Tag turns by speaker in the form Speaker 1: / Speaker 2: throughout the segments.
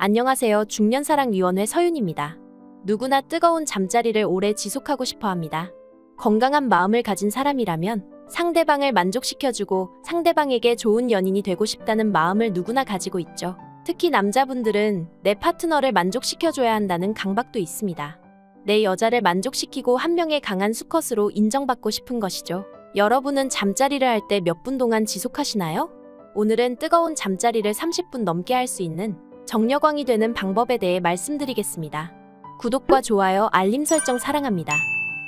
Speaker 1: 안녕하세요. 중년사랑위원회 서윤입니다. 누구나 뜨거운 잠자리를 오래 지속하고 싶어 합니다. 건강한 마음을 가진 사람이라면 상대방을 만족시켜주고 상대방에게 좋은 연인이 되고 싶다는 마음을 누구나 가지고 있죠. 특히 남자분들은 내 파트너를 만족시켜줘야 한다는 강박도 있습니다. 내 여자를 만족시키고 한 명의 강한 수컷으로 인정받고 싶은 것이죠. 여러분은 잠자리를 할 때 몇 분 동안 지속하시나요? 오늘은 뜨거운 잠자리를 30분 넘게 할 수 있는 정려광이 되는 방법에 대해 말씀드리겠습니다. 구독과 좋아요, 알림 설정 사랑합니다.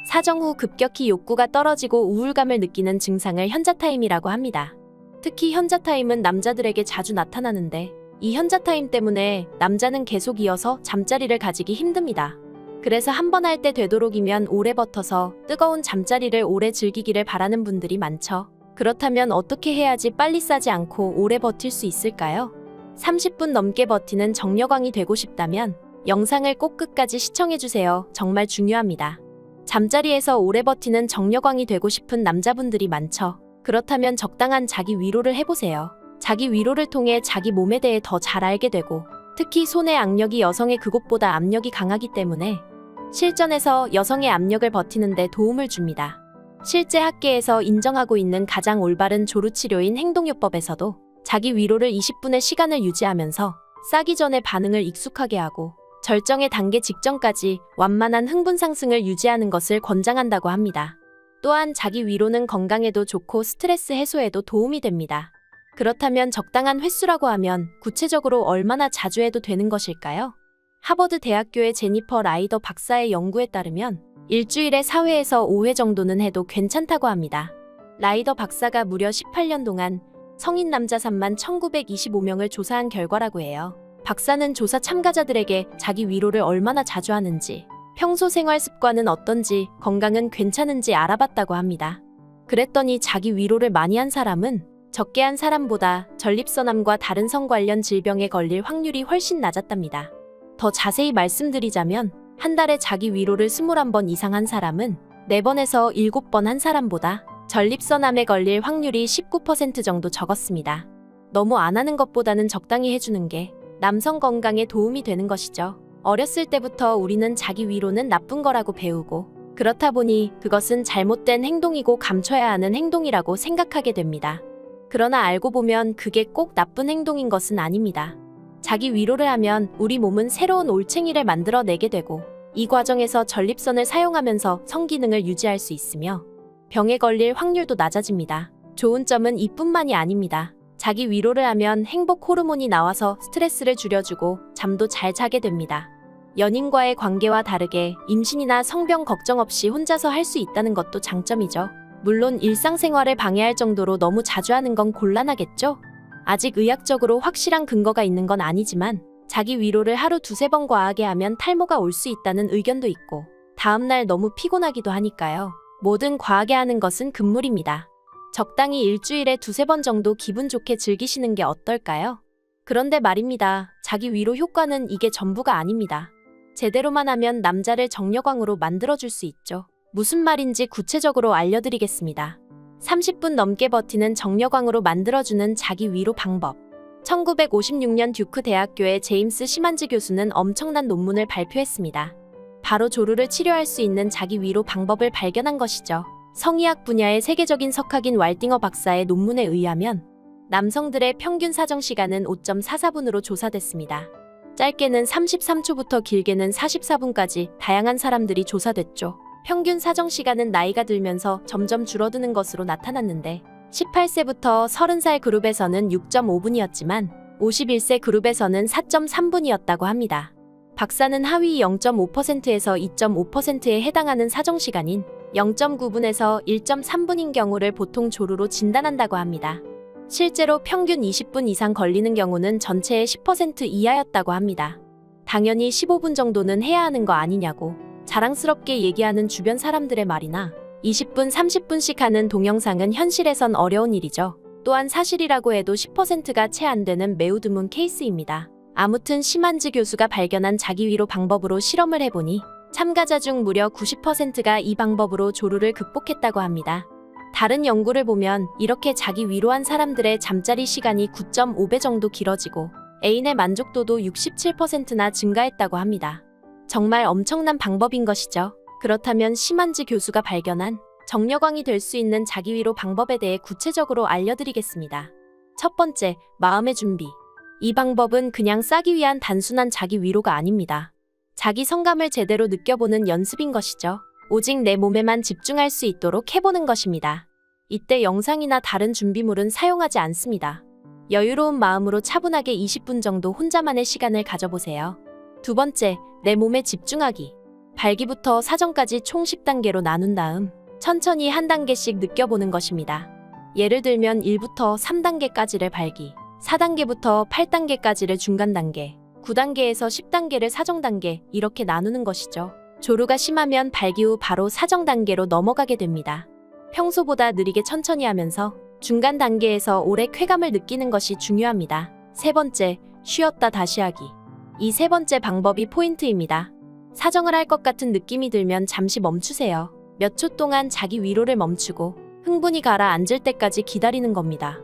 Speaker 1: 사정 후 급격히 욕구가 떨어지고 우울감을 느끼는 증상을 현자타임이라고 합니다. 특히 현자타임은 남자들에게 자주 나타나는데 이 현자타임 때문에 남자는 계속 이어서 잠자리를 가지기 힘듭니다. 그래서 한 번 할 때 되도록이면 오래 버텨서 뜨거운 잠자리를 오래 즐기기를 바라는 분들이 많죠. 그렇다면 어떻게 해야지 빨리 싸지 않고 오래 버틸 수 있을까요? 30분 넘게 버티는 정려광이 되고 싶다면 영상을 꼭 끝까지 시청해주세요. 정말 중요합니다. 잠자리에서 오래 버티는 정려광이 되고 싶은 남자분들이 많죠. 그렇다면 적당한 자기 위로를 해보세요. 자기 위로를 통해 자기 몸에 대해 더 잘 알게 되고 특히 손의 악력이 여성의 그것보다 압력이 강하기 때문에 실전에서 여성의 압력을 버티는데 도움을 줍니다. 실제 학계에서 인정하고 있는 가장 올바른 조루치료인 행동요법에서도 자기 위로를 20분의 시간을 유지하면서 싸기 전에 반응을 익숙하게 하고 절정의 단계 직전까지 완만한 흥분 상승을 유지하는 것을 권장한다고 합니다. 또한 자기 위로는 건강에도 좋고 스트레스 해소에도 도움이 됩니다. 그렇다면 적당한 횟수라고 하면 구체적으로 얼마나 자주 해도 되는 것일까요? 하버드 대학교의 제니퍼 라이더 박사의 연구에 따르면 일주일에 4회에서 5회 정도는 해도 괜찮다고 합니다. 라이더 박사가 무려 18년 동안 성인 남자 3만 1925명을 조사한 결과라고 해요. 박사는 조사 참가자들에게 자기 위로를 얼마나 자주 하는지, 평소 생활 습관은 어떤지, 건강은 괜찮은지 알아봤다고 합니다. 그랬더니 자기 위로를 많이 한 사람은 적게 한 사람보다 전립선암과 다른 성 관련 질병에 걸릴 확률이 훨씬 낮았답니다. 더 자세히 말씀드리자면 한 달에 자기 위로를 21번 이상 한 사람은 4번에서 7번 한 사람보다 전립선암에 걸릴 확률이 19% 정도 적었습니다. 너무 안 하는 것보다는 적당히 해주는 게 남성 건강에 도움이 되는 것이죠. 어렸을 때부터 우리는 자기 위로는 나쁜 거라고 배우고 그렇다 보니 그것은 잘못된 행동이고 감춰야 하는 행동이라고 생각하게 됩니다. 그러나 알고 보면 그게 꼭 나쁜 행동인 것은 아닙니다. 자기 위로를 하면 우리 몸은 새로운 올챙이를 만들어내게 되고 이 과정에서 전립선을 사용하면서 성기능을 유지할 수 있으며 병에 걸릴 확률도 낮아집니다. 좋은 점은 이뿐만이 아닙니다. 자기 위로를 하면 행복 호르몬이 나와서 스트레스를 줄여주고 잠도 잘 자게 됩니다. 연인과의 관계와 다르게 임신이나 성병 걱정 없이 혼자서 할 수 있다는 것도 장점이죠. 물론 일상생활을 방해할 정도로 너무 자주 하는 건 곤란하겠죠? 아직 의학적으로 확실한 근거가 있는 건 아니지만 자기 위로를 하루 두세 번 과하게 하면 탈모가 올 수 있다는 의견도 있고 다음날 너무 피곤하기도 하니까요. 뭐든 과하게 하는 것은 금물입니다. 적당히 일주일에 두세 번 정도 기분 좋게 즐기시는 게 어떨까요? 그런데 말입니다. 자기 위로 효과는 이게 전부가 아닙니다. 제대로만 하면 남자를 정려광으로 만들어줄 수 있죠. 무슨 말인지 구체적으로 알려드리겠습니다. 30분 넘게 버티는 정려광으로 만들어주는 자기 위로 방법. 1956년 듀크 대학교의 제임스 시만즈 교수는 엄청난 논문을 발표했습니다. 바로 조루를 치료할 수 있는 자기 위로 방법을 발견한 것이죠. 성의학 분야의 세계적인 석학인 왈딩어 박사의 논문에 의하면 남성들의 평균 사정 시간은 5.44분으로 조사됐습니다. 짧게는 33초부터 길게는 44분까지 다양한 사람들이 조사됐죠. 평균 사정 시간은 나이가 들면서 점점 줄어드는 것으로 나타났는데 18세부터 30살 그룹에서는 6.5분이었지만 51세 그룹에서는 4.3분이었다고 합니다. 박사는 하위 0.5%에서 2.5%에 해당하는 사정 시간인 0.9분에서 1.3분인 경우를 보통 조루로 진단한다고 합니다. 실제로 평균 20분 이상 걸리는 경우는 전체의 10% 이하였다고 합니다. 당연히 15분 정도는 해야 하는 거 아니냐고 자랑스럽게 얘기하는 주변 사람들의 말이나 20분, 30분씩 하는 동영상은 현실에선 어려운 일이죠. 또한 사실이라고 해도 10%가 채 안 되는 매우 드문 케이스입니다. 아무튼 심한즈 교수가 발견한 자기 위로 방법으로 실험을 해보니 참가자 중 무려 90%가 이 방법으로 조루를 극복했다고 합니다. 다른 연구를 보면 이렇게 자기 위로한 사람들의 잠자리 시간이 9.5배 정도 길어지고 애인의 만족도도 67%나 증가했다고 합니다. 정말 엄청난 방법인 것이죠. 그렇다면 심한지 교수가 발견한 정력왕이 될 수 있는 자기 위로 방법에 대해 구체적으로 알려드리겠습니다. 첫 번째, 마음의 준비. 이 방법은 그냥 싸기 위한 단순한 자기 위로가 아닙니다. 자기 성감을 제대로 느껴보는 연습인 것이죠. 오직 내 몸에만 집중할 수 있도록 해보는 것입니다. 이때 영상이나 다른 준비물은 사용하지 않습니다. 여유로운 마음으로 차분하게 20분 정도 혼자만의 시간을 가져보세요. 두 번째, 내 몸에 집중하기. 발기부터 사정까지 총 10단계로 나눈 다음 천천히 한 단계씩 느껴보는 것입니다. 예를 들면 1부터 3단계까지를 발기, 4단계부터 8단계까지를 중간 단계, 9단계에서 10단계를 사정 단계 이렇게 나누는 것이죠. 조루가 심하면 발기 후 바로 사정 단계로 넘어가게 됩니다. 평소보다 느리게 천천히 하면서 중간 단계에서 오래 쾌감을 느끼는 것이 중요합니다. 세 번째, 쉬었다 다시 하기. 이 세 번째 방법이 포인트입니다. 사정을 할 것 같은 느낌이 들면 잠시 멈추세요. 몇 초 동안 자기 위로를 멈추고 흥분이 가라앉을 때까지 기다리는 겁니다.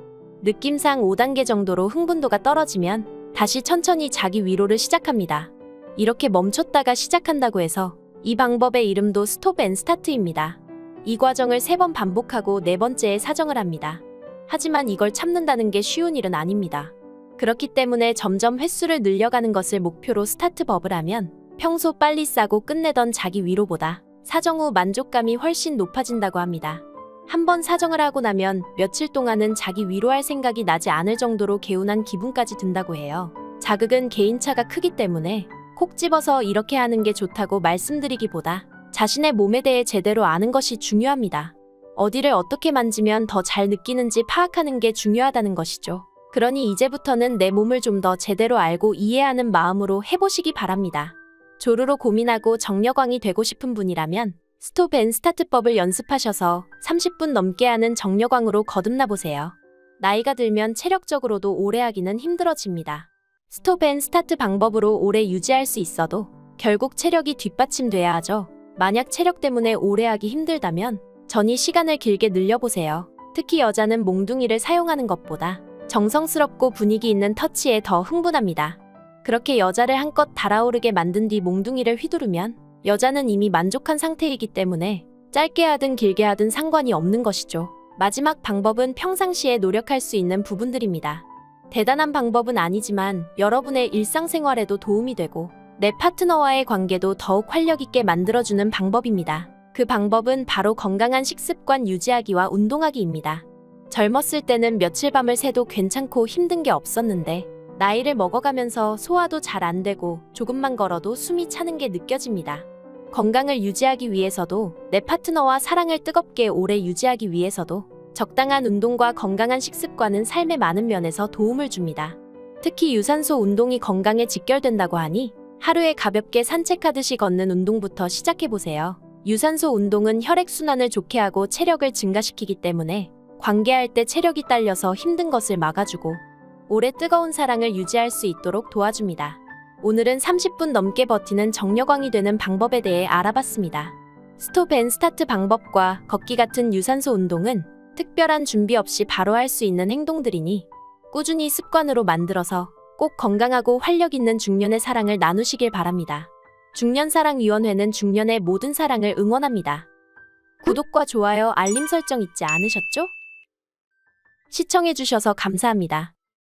Speaker 1: 느낌상 5단계 정도로 흥분도가 떨어지면 다시 천천히 자기 위로를 시작합니다. 이렇게 멈췄다가 시작한다고 해서 이 방법의 이름도 스톱 앤 스타트입니다. 이 과정을 세번 반복하고 네 번째에 사정을 합니다. 하지만 이걸 참는다는 게 쉬운 일은 아닙니다. 그렇기 때문에 점점 횟수를 늘려가는 것을 목표로 스타트법을 하면 평소 빨리 싸고 끝내던 자기 위로보다 사정 후 만족감이 훨씬 높아진다고 합니다. 한번 사정을 하고 나면 며칠 동안은 자기 위로할 생각이 나지 않을 정도로 개운한 기분까지 든다고 해요. 자극은 개인차가 크기 때문에 콕 집어서 이렇게 하는 게 좋다고 말씀드리기보다 자신의 몸에 대해 제대로 아는 것이 중요합니다. 어디를 어떻게 만지면 더 잘 느끼는지 파악하는 게 중요하다는 것이죠. 그러니 이제부터는 내 몸을 좀 더 제대로 알고 이해하는 마음으로 해보시기 바랍니다. 조루로 고민하고 정력왕이 되고 싶은 분이라면 스톱 앤 스타트법을 연습하셔서 30분 넘게 하는 정력왕으로 거듭나 보세요. 나이가 들면 체력적으로도 오래 하기는 힘들어집니다. 스톱 앤 스타트 방법으로 오래 유지할 수 있어도 결국 체력이 뒷받침돼야 하죠. 만약 체력 때문에 오래 하기 힘들다면 전이 시간을 길게 늘려보세요. 특히 여자는 몽둥이를 사용하는 것보다 정성스럽고 분위기 있는 터치에 더 흥분합니다. 그렇게 여자를 한껏 달아오르게 만든 뒤 몽둥이를 휘두르면 여자는 이미 만족한 상태이기 때문에 짧게 하든 길게 하든 상관이 없는 것이죠. 마지막 방법은 평상시에 노력할 수 있는 부분들입니다. 대단한 방법은 아니지만 여러분의 일상생활에도 도움이 되고 내 파트너와의 관계도 더욱 활력 있게 만들어주는 방법입니다. 그 방법은 바로 건강한 식습관 유지하기와 운동하기입니다. 젊었을 때는 며칠 밤을 새도 괜찮고 힘든 게 없었는데 나이를 먹어가면서 소화도 잘 안 되고 조금만 걸어도 숨이 차는 게 느껴집니다. 건강을 유지하기 위해서도 내 파트너와 사랑을 뜨겁게 오래 유지하기 위해서도 적당한 운동과 건강한 식습관은 삶의 많은 면에서 도움을 줍니다. 특히 유산소 운동이 건강에 직결된다고 하니 하루에 가볍게 산책하듯이 걷는 운동부터 시작해보세요. 유산소 운동은 혈액순환을 좋게 하고 체력을 증가시키기 때문에 관계할 때 체력이 딸려서 힘든 것을 막아주고 오래 뜨거운 사랑을 유지할 수 있도록 도와줍니다. 오늘은 30분 넘게 버티는 정력왕이 되는 방법에 대해 알아봤습니다. 스톱 앤 스타트 방법과 걷기 같은 유산소 운동은 특별한 준비 없이 바로 할 수 있는 행동들이니 꾸준히 습관으로 만들어서 꼭 건강하고 활력 있는 중년의 사랑을 나누시길 바랍니다. 중년사랑위원회는 중년의 모든 사랑을 응원합니다. 구독과 좋아요, 알림 설정 잊지 않으셨죠? 시청해주셔서 감사합니다.